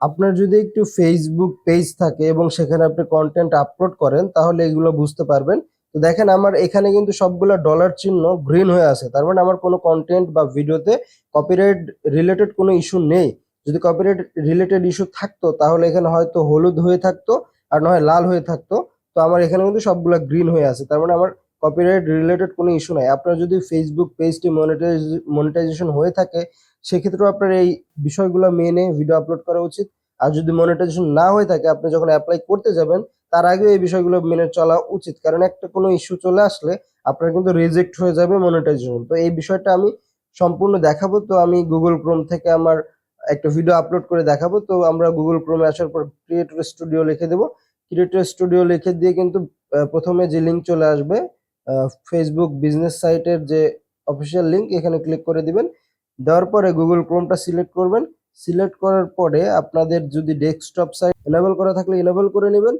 আপনার যদি একটু ফেসবুক পেজ থাকে এবং সেখানে আপনি কন্টেন্ট আপলোড করেন, তাহলে এগুলো বুঝতে পারবেন। তো দেখেন আমার এখানে কিন্তু সবগুলো ডলার চিহ্ন গ্রিন হয়ে আছে। তার মানে আমার কোনো কন্টেন্ট বা ভিডিওতে কপিরাইট রিলেটেড কোনো ইস্যু নেই। যদি কপিরাইট রিলেটেড ইস্যু থাকতো, তাহলে এখানে হয়তো হলুদ হয়ে থাকতো আর নয় লাল হয়ে থাকতো। তো আমার এখানে কিন্তু সবগুলো গ্রিন হয়ে আছে। তার মানে আমার কপিরাইট রিলেটেড কোনো ইস্যু নাই। আপনার যদি ফেসবুক পেজটি মনিটাইজ মনিটাইজেশন হয়ে থাকে, সেক্ষেত্রেও আপনার এই বিষয়গুলো মেনে ভিডিও আপলোড করা উচিত। আর যদি মনিটাইজেশন না হয়ে থাকে, আপনি যখন অ্যাপ্লাই করতে যাবেন, তার আগে এই বিষয়গুলো মেনে চলা উচিত। কারণ একটা কোনো ইস্যু চলে আসলে আপনার কিন্তু রিজেক্ট হয়ে যাবে মনিটাইজেশন তো এই বিষয়টা আমি সম্পূর্ণ দেখাবো। তো আমি গুগল ক্রোম থেকে আমার একটা ভিডিও আপলোড করে দেখাবো। তো আমরা গুগল ক্রোমে আসার পর ক্রিয়েটর স্টুডিও লিখে দেবো। ক্রিয়েটর স্টুডিও লিখে দিয়ে কিন্তু প্রথমে যে লিঙ্ক চলে আসবে ফেসবুক বিজনেস সাইটের যে অফিসিয়াল লিঙ্ক এখানে ক্লিক করে দিবেন। দেওয়ার পরে গুগল ক্রোমটা সিলেক্ট করবেন। সিলেক্ট করার পরে আপনাদের যদি ডেস্কটপ সাইট এনেবল করা থাকলে এনেবল করে নেবেন।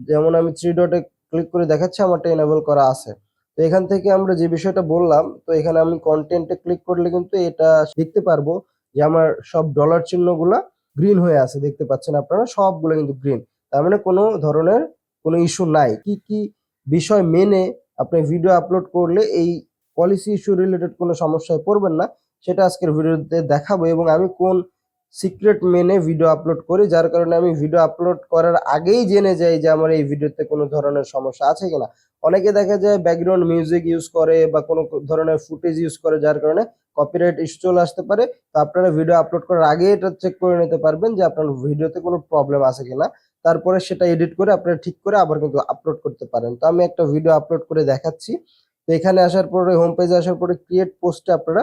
যেমন আমি থ্রি ডটে ক্লিক করে দেখাচ্ছি, আমারটা এনেবল করা আছে। তো এখান থেকে আমরা যে বিষয়টা বললাম, তো এখানে আমি কন্টেন্টে ক্লিক করলে কিন্তু এটা দেখতে পারব যে আমার সব ডলার চিহ্নগুলা গ্রিন হয়ে আছে। দেখতে পাচ্ছেন আপনারা, সবগুলো কিন্তু গ্রিন তার মানে কোনো ধরনের কোনো ইস্যু নাই। কি কি বিষয় মেনে আপনি ভিডিও আপলোড করলে এই পলিসি ইস্যু রিলেটেড কোনো সমস্যায় পড়বেন না, সেটা আজকের ভিডিওতে দেখাবো এবং আমি কোন সিক্রেট মেনে ভিডিও আপলোড করি, যার কারণে আমি ভিডিও আপলোড করার আগেই জেনে যাই যে আমার এই ভিডিওতে কোনো ধরনের সমস্যা আছে কিনা। অনেকে দেখা যায় ব্যাকগ্রাউন্ড মিউজিক ইউজ করে বা কোনো ধরনের ফুটেজ ইউজ করে, যার কারণে কপিরাইট ইস্যু চলে আসতে পারে। তো আপনারা ভিডিও আপলোড করার আগে এটা চেক করে নিতে পারবেন যে আপনার ভিডিওতে কোনো প্রবলেম আছে কিনা। তারপরে সেটা এডিট করে আপনারা ঠিক করে আবার কিন্তু আপলোড করতে পারেন। তো আমি একটা ভিডিও আপলোড করে দেখাচ্ছি। তো এখানে আসার পরে হোম পেজে আসার পরে ক্রিয়েট পোস্টে আপনারা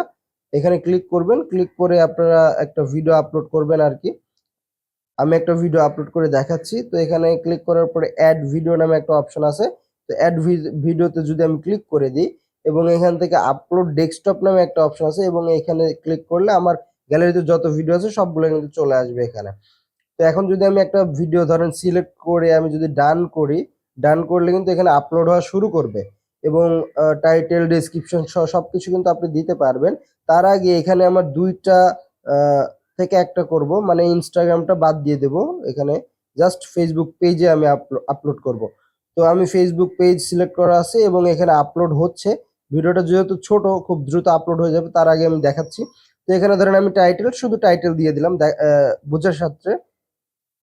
এখানে ক্লিক করবেন। ক্লিক করে আপনারা একটা ভিডিও আপলোড করবেন আর কি। আমি একটা ভিডিও আপলোড করে দেখাচ্ছি। তো এখানে ক্লিক করার পরে অ্যাড ভিডিও নামে একটা অপশন আছে। তো অ্যাড ভিডিওতে যদি আমি ক্লিক করে দিই এবং এখান থেকে আপলোড ডেস্কটপ নামে একটা অপশন আছে এবং এখানে ক্লিক করলে আমার গ্যালারিতে যত ভিডিও আছে সবগুলো কিন্তু চলে আসবে এখানে। তো এখন যদি আমি একটা ভিডিও ধরেন সিলেক্ট করে আমি যদি ডান করি ডান করলে কিন্তু এখানে আপলোড হওয়া শুরু করবে এবং টাইটেল ডেসক্রিপশন সহ সবকিছু কিন্তু আপনি দিতে পারবেন। তার আগে এখানে আমার দুইটা থেকে একটা করব মানে ইনস্টাগ্রামটা বাদ দিয়ে দেব এখানে। জাস্ট ফেসবুক পেজে আমি আপলোড করব। তো আমি ফেসবুক পেজ সিলেক্ট করা আছে এবং এখানে আপলোড হচ্ছে। ভিডিওটা যেহেতু ছোট, খুব দ্রুত আপলোড হয়ে যাবে, তার আগে আমি দেখাচ্ছি। তো এখানে ধরেন আমি টাইটেল শুধু টাইটেল দিয়ে দিলাম বোঝার সাথে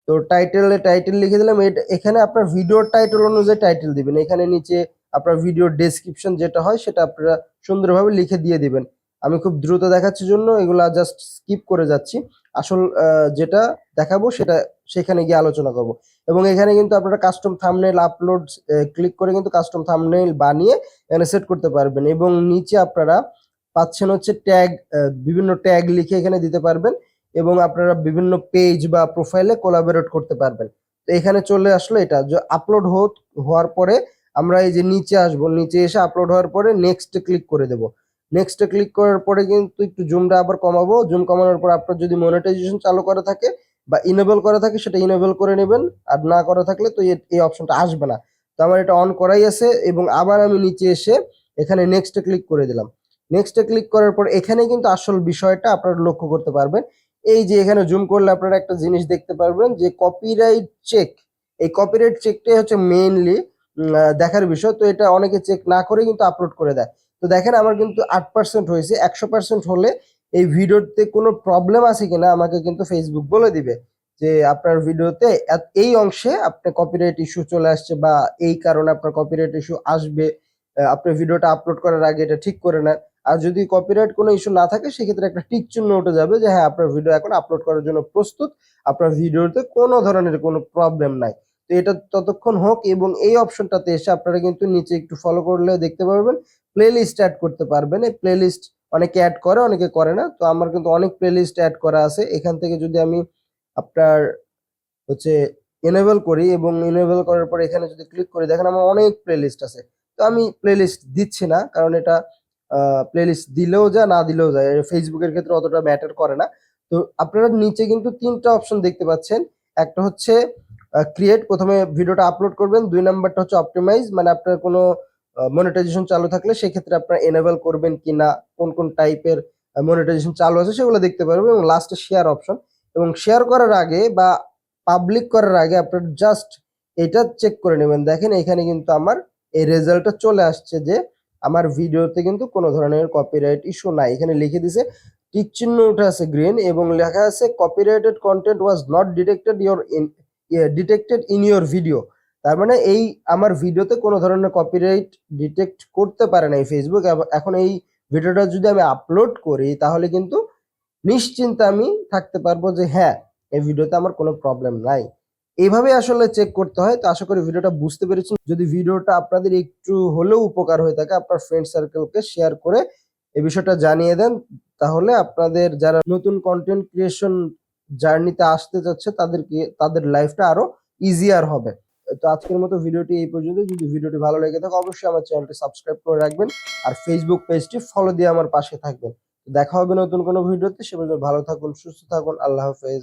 তো টাইটেলে টাইটেল লিখে দিলাম। এখানে আপনার ভিডিওর টাইটেল অনুযায়ী টাইটেল দিবেন। এখানে নিচে আপনার ভিডিওর ডেসক্রিপশন যেটা হয়, সেটা আপনারা সুন্দরভাবে লিখে দিয়ে দিবেন। আমি খুব দ্রুত দেখাচ্ছি জন্য, এগুলা জাস্ট স্কিপ করে যাচ্ছি। আসল যেটা দেখাবো, সেটা সেখানে গিয়ে আলোচনা করব। এবং এখানে কিন্তু আপনারা কাস্টম থাম্বনেল আপলোড ক্লিক করে কিন্তু কাস্টম থাম্বনেল বানিয়ে এখানে সেট করতে পারবেন। এবং নিচে আপনারা পাচ্ছেন হচ্ছে ট্যাগ বিভিন্ন ট্যাগ লিখে এখানে দিতে পারবেন। এবং আপনারা বিভিন্ন পেজ বা প্রোফাইলে কোলাবোরেট করতে পারবেন। তো এখানে চলে আসলো এটা, যে আপলোড হওয়ার পরে আমরা এই যে নিচে আসব, নিচে এসে আপলোড হওয়ার পরে নেক্সট ক্লিক করে দেব। নেক্সট ক্লিক করার পরে কিন্তু একটু জুমটা আবার কমাবো। জুম কমানোর পর আপনার যদি মনিটাইজেশন চালু করা থাকে বা ইনেবল করা থাকে, সেটা ইনেবল করে নেবেন। আর না করা থাকলে তো এই অপশনটা আসবে না। তো আমার এটা অন করাই আছে এবং আবার আমি নিচে এসে এখানে নেক্সট ক্লিক করে দিলাম। নেক্সটে ক্লিক করার পর এখানে কিন্তু আসল বিষয়টা আপনারা লক্ষ্য করতে পারবেন। এই যে এখানে জুম করলে আপনারা একটা জিনিস দেখতে পারবেন যে কপিরাইট চেক এই কপিরাইট চেকটাই হচ্ছে মেইনলি দেখার বিষয়। তো এটা অনেকে চেক না করে কিন্তু আপলোড করে দেয়। তো দেখেন আমার কিন্তু আট পার্সেন্ট হয়েছে, একশো পার্সেন্ট হলে এই ভিডিওতে কোনো প্রবলেম আছে কিনা আমাকে কিন্তু ফেসবুক বলে দিবে যে আপনার ভিডিওতে এই অংশে আপনার কপিরাইট ইস্যু চলে আসছে বা এই কারণে আপনার কপিরাইট ইস্যু আসবে। আপনি ভিডিওটা আপলোড করার আগে এটা ঠিক করে নেন। আর যদি কপিরাইট কোনো ইস্যু না থাকে, সেক্ষেত্রে একটা টিক চিহ্ন উঠে যাবে যে হ্যাঁ আপনার ভিডিও এখন আপলোড করার জন্য প্রস্তুত। আপনার ভিডিওতে কোনো ধরনের কোনো প্রবলেম নাই। তো এটা ততক্ষণ হোক এবং এই অপশনটাতে এসে আপনারা কিন্তু নিচে একটু ফলো করলে দেখতে পারবেন। প্লে লিস্ট অ্যাড করতে পারবেন। এই প্লে লিস্ট অনেকে অ্যাড করে, অনেকে করে না। তো আমার কিন্তু অনেক প্লে লিস্ট অ্যাড করা আছে। এখান থেকে যদি আমি আপনার হচ্ছে এনেবল করি এবং এনেবল করার পর এখানে যদি ক্লিক করি, দেখেন আমার অনেক প্লে লিস্ট আছে। তো আমি প্লে লিস্ট দিচ্ছি না, কারণ এটা প্লেলিস্ট দিলেও যায়, না দিলেও যায়। ফেসবুকের ক্ষেত্রে অতটা ম্যাটার করে না। তো আপনারা নিচে কিন্তু তিনটা অপশন দেখতে পাচ্ছেন। একটা হচ্ছে ক্রিয়েট প্রথমে ভিডিওটা আপলোড করবেন। দুই নাম্বারটা হচ্ছে অপটিমাইজ মানে আপনার কোনো মনিটাইজেশন চালু থাকলে সেক্ষেত্রে আপনার এনেবল করবেন কিনা, কোন কোন টাইপের মনিটাইজেশন চালু আছে সেগুলো দেখতে পারবেন। এবং লাস্টে শেয়ার অপশন এবং শেয়ার করার আগে বা পাবলিক করার আগে আপনার জাস্ট এটা চেক করে নেবেন। দেখেন এখানে কিন্তু আমার এই রেজাল্টটা চলে আসছে যে আমার ভিডিওতে কিন্তু কোনো ধরনের কপিরাইট ইস্যু নাই। এখানে লিখে দিছে, টিক চিহ্ন উঠে আছে গ্রিন এবং লেখা আছে copyrighted content was not detected your in detected in your video তার মানে এই আমার ভিডিওতে কোনো ধরনের কপিরাইট ডিটেক্ট করতে পারে না এই ফেসবুক এখন এই ভিডিওটা যদি আমি আপলোড করি, তাহলে কিন্তু নিশ্চিন্তে আমি থাকতে পারব যে হ্যাঁ এই ভিডিওতে আমার কোনো প্রবলেম নাই। এইভাবে আসলে চেক করতে হয়। তো আশা করি ভিডিওটা বুঝতে পেরেছেন। যদি ভিডিওটা আপনাদের একটু হলেও উপকার হয়ে থাকে, আপনার ফ্রেন্ড সার্কেলকে শেয়ার করে এই বিষয়টা জানিয়ে দেন। তাহলে আপনাদের যারা নতুন কন্টেন্ট ক্রিয়েশন জার্নিতে আসতে যাচ্ছে, তাদেরকে, তাদের লাইফটা আরও ইজিয়ার হবে। তো আজকের মতো ভিডিওটি এই পর্যন্ত। যদি ভিডিওটি ভালো লেগে থাকে, অবশ্যই আমার চ্যানেলটি সাবস্ক্রাইব করে রাখবেন আর ফেসবুক পেজটি ফলো দিয়ে আমার পাশে থাকবেন। দেখা হবে নতুন কোনো ভিডিওতে। সে ভালো থাকুন, সুস্থ থাকুন, আল্লাহ হাফেজ।